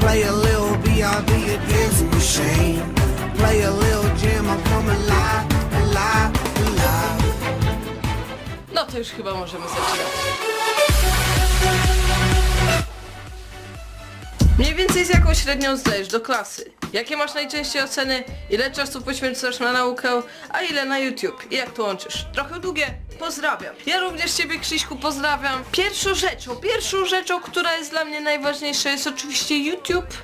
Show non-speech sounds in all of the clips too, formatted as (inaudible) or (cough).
Play a little B.I.B. a dancing machine. Play a little jam, I'm coming live, alive, alive. No to już chyba możemy zaczynać. Mniej więcej z jaką średnią zdajesz do klasy? Jakie masz najczęściej oceny? Ile czasu poświęcasz na naukę? A ile na YouTube? I jak to łączysz? Trochę długie? Pozdrawiam. Ja również Ciebie Krzyśku pozdrawiam. Pierwszą rzeczą, pierwszą rzeczą, która jest dla mnie najważniejsza jest oczywiście YouTube.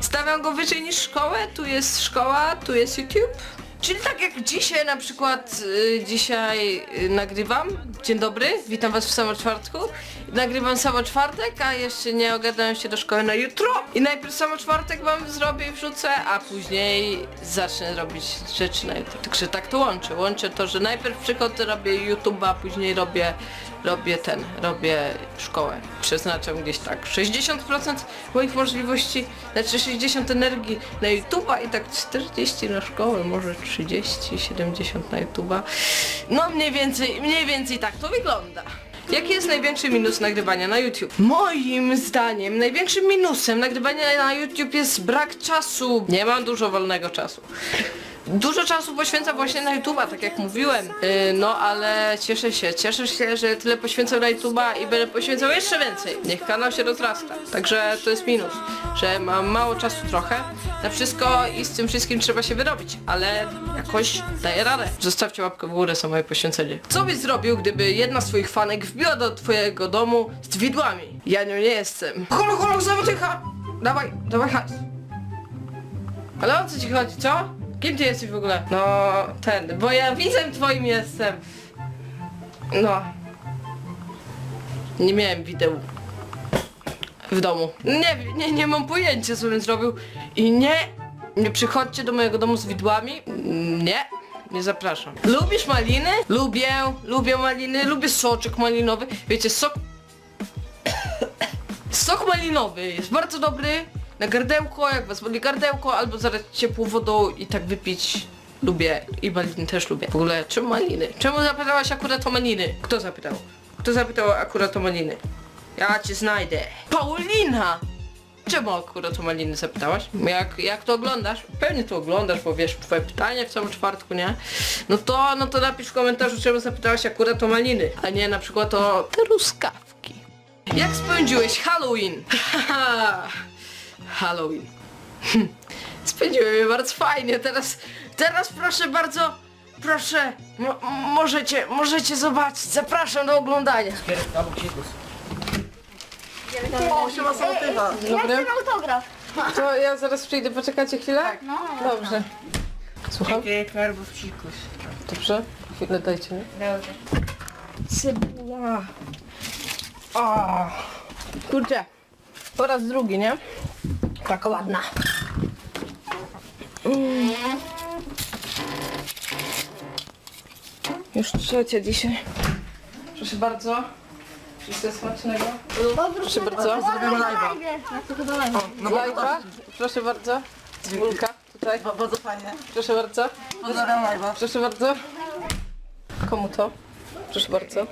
Stawiam go wyżej niż szkołę. Tu jest szkoła, tu jest YouTube. Czyli tak jak dzisiaj na przykład y, dzisiaj y, nagrywam. Dzień dobry, witam was w samo czwartku. Nagrywam samo czwartek, a jeszcze nie ogadałem się do szkoły na jutro. I najpierw samo czwartek wam zrobię i wrzucę, a później zacznę robić rzeczy na YouTube. Także tak to łączę. Łączę to, że najpierw przychodzę, robię YouTube, a później robię robię ten, robię szkołę. Przeznaczam gdzieś tak 60% moich możliwości, znaczy 60 energii na YouTube'a i tak 40 na szkołę, może 30, 70 na YouTube'a. No mniej więcej, mniej więcej tak to wygląda. Jaki jest największy minus nagrywania na YouTube? Moim zdaniem największym minusem nagrywania na YouTube jest brak czasu. Nie mam dużo wolnego czasu. Dużo czasu poświęcam właśnie na YouTube'a, tak jak mówiłem. Yy, no ale cieszę się, cieszę się, że tyle poświęcam na YouTube'a i będę poświęcał jeszcze więcej. Niech kanał się rozrasta. Także to jest minus, że mam mało czasu trochę na wszystko i z tym wszystkim trzeba się wyrobić, ale jakoś daję radę. Zostawcie łapkę w górę za moje poświęcenie. Co byś zrobił, gdyby jedna z twoich fanek wbiła do twojego domu z widłami? Ja nią nie jestem. Holo, holo, zawodycha! Dawaj, dawaj hajs. Ale o co ci chodzi, co? Kim ty jesteś w ogóle? No, ten, bo ja widzem twoim jestem. No. Nie miałem wideł w domu. Nie, nie, nie mam pojęcia co bym zrobił. I nie, nie przychodźcie do mojego domu z widłami. Nie, nie zapraszam. Lubisz maliny? Lubię, lubię maliny, lubię soczek malinowy. Wiecie, sok... (coughs) Sok malinowy jest bardzo dobry na gardełko, jak was boli gardełko, albo zalać ciepłą wodą i tak wypić. Lubię i maliny też lubię. W ogóle, czemu maliny? Czemu zapytałaś akurat o maliny? Kto zapytał? Kto zapytał akurat o maliny? Ja cię znajdę. Paulina! Czemu akurat o maliny zapytałaś? Jak, jak to oglądasz? Pewnie to oglądasz, bo wiesz, twoje pytanie w całym czwartku, nie? No to, no to napisz w komentarzu, czemu zapytałaś akurat o maliny, a nie na przykład o truskawki. Jak spędziłeś Halloween? (laughs) Halloween. Hm, Spędziłem je bardzo fajnie, teraz, teraz proszę bardzo, proszę, mo możecie, możecie zobaczyć, zapraszam do oglądania. O, siema Samotywa. Ja chcę autograf. To ja zaraz przyjdę, poczekacie chwilę? No, Dobrze. Słucham? Karbowcikus. Dobrze? Chwilę dajcie mi. Dobrze. Cebula. O, kurczę. Po raz drugi, nie? Taka ładna. Mm. Już trzecia dzisiaj. Proszę bardzo. Wszystko smacznego. Proszę bardzo. Zrobimy live'a. No Jajka. Proszę bardzo. Cebulka. Tutaj. Bardzo fajnie. Proszę bardzo. Pozdrawiam live'a. Proszę bardzo. Komu to? Proszę bardzo.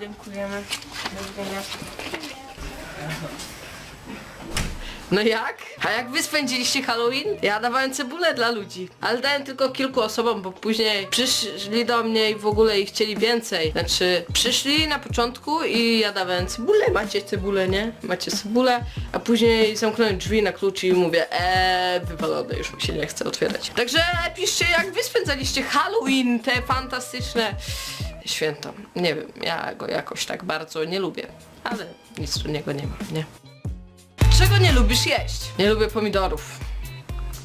Dziękujemy. Do widzenia. No jak? A jak wy spędziliście Halloween? Ja dawałem cebulę dla ludzi, ale dałem tylko kilku osobom, bo później przyszli do mnie i w ogóle i chcieli więcej. Znaczy, przyszli na początku i ja dawałem cebulę, macie cebulę, nie? Macie cebulę, a później zamknąłem drzwi na klucz i mówię, eee, wywalone, już mi się nie chce otwierać. Także piszcie, jak wy spędzaliście Halloween, te fantastyczne święto. Nie wiem, ja go jakoś tak bardzo nie lubię, ale nic do niego nie mam, nie? Czego nie lubisz jeść? Nie lubię pomidorów.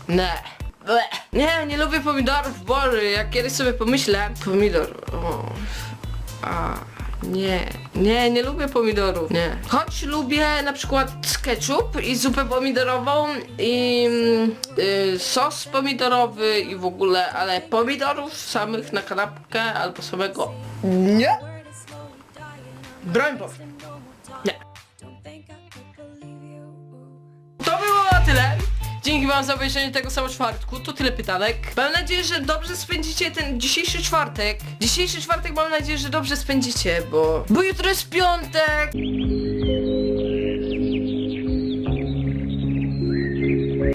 Nie. Ble. Nie, nie lubię pomidorów, Boże, jak kiedyś sobie pomyślę, pomidor, o, a, nie, Nie, nie lubię pomidorów, nie. Choć lubię na przykład ketchup i zupę pomidorową i y, sos pomidorowy i w ogóle, ale pomidorów samych na kanapkę albo samego nie. Broń Boże. Wam za obejrzenie tego samego czwartku. To tyle pytanek. Mam nadzieję, że dobrze spędzicie ten dzisiejszy czwartek. Dzisiejszy czwartek mam nadzieję, że dobrze spędzicie, bo... Bo jutro jest piątek.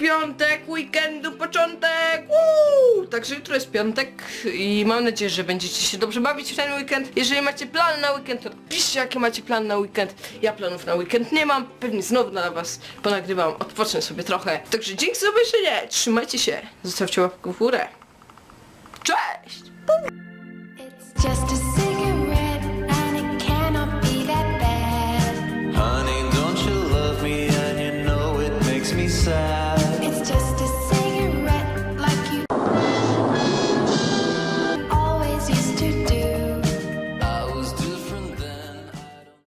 Piątek, weekendu, początek! Także jutro jest piątek i mam nadzieję, że będziecie się dobrze bawić w ten weekend. Jeżeli macie plan na weekend, to piszcie jakie macie plan na weekend. Ja planów na weekend nie mam, pewnie znowu dla was ponagrywam, odpocznę sobie trochę. Także dzięki za obejrzenie, trzymajcie się, zostawcie łapkę w górę. Cześć! It's just a.